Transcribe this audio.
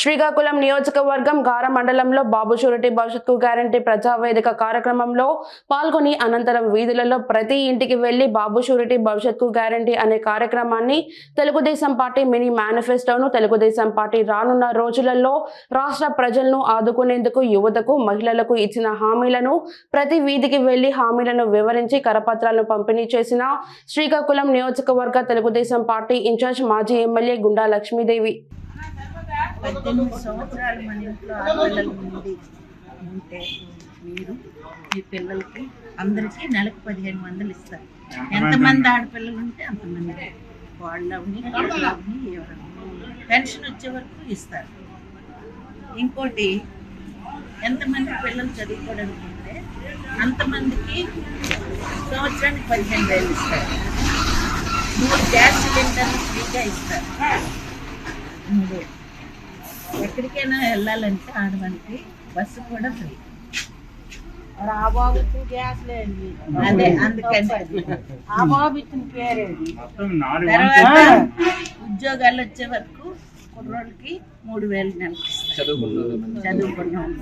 శ్రీకాకుళం నియోజకవర్గం గార మండలంలో బాబు షూరిటీ భవిష్యత్కు గ్యారంటీ ప్రజావేదిక కార్యక్రమంలో పాల్గొని అనంతరం వీధులలో ప్రతి ఇంటికి వెళ్ళి బాబు షూరిటీ భవిష్యత్కు గ్యారంటీ అనే కార్యక్రమాన్ని తెలుగుదేశం పార్టీ మినీ మేనిఫెస్టోను తెలుగుదేశం పార్టీ రానున్న రోజులలో రాష్ట్ర ప్రజలను ఆదుకునేందుకు యువతకు మహిళలకు ఇచ్చిన హామీలను ప్రతి వీధికి వెళ్ళి హామీలను వివరించి కరపత్రాలను పంపిణీ చేసిన శ్రీకాకుళం నియోజకవర్గ తెలుగుదేశం పార్టీ ఇన్ఛార్జ్ మాజీ ఎమ్మెల్యే గుండా లక్ష్మీదేవి. పద్దెనిమిది సంవత్సరాలు మన ఇంట్లో ఆడపిల్లలు ఉంటే మీరు మీ పిల్లలకి అందరికీ నెలకు పదిహేను వందలు ఇస్తారు. ఎంతమంది ఆడపిల్లలు ఉంటే అంతమంది. వాళ్ళని వాళ్ళని పెన్షన్ వచ్చే వరకు ఇస్తారు. ఇంకోటి ఎంతమంది పిల్లలు చదువుకోవడానికి ఉంటే అంతమందికి సంవత్సరానికి పదిహేను వేలు ఇస్తారు. మూడు గ్యాస్ సిలిండర్లు ఫ్రీగా ఇస్తారు. మూడు. ఎక్కడికైనా వెళ్ళాలంటే ఆడవానికి బస్సు కూడా ఫ్రీ. ఆ బాబుకి గ్యాస్ లేదు అదే అందుకని. ఆ బాబు ఇచ్చిన పేరేది తర్వాత ఉద్యోగాలు వచ్చే వరకు కుర్రోళ్ళకి మూడు వేలు నెలకి చదువుకున్న ఆరు.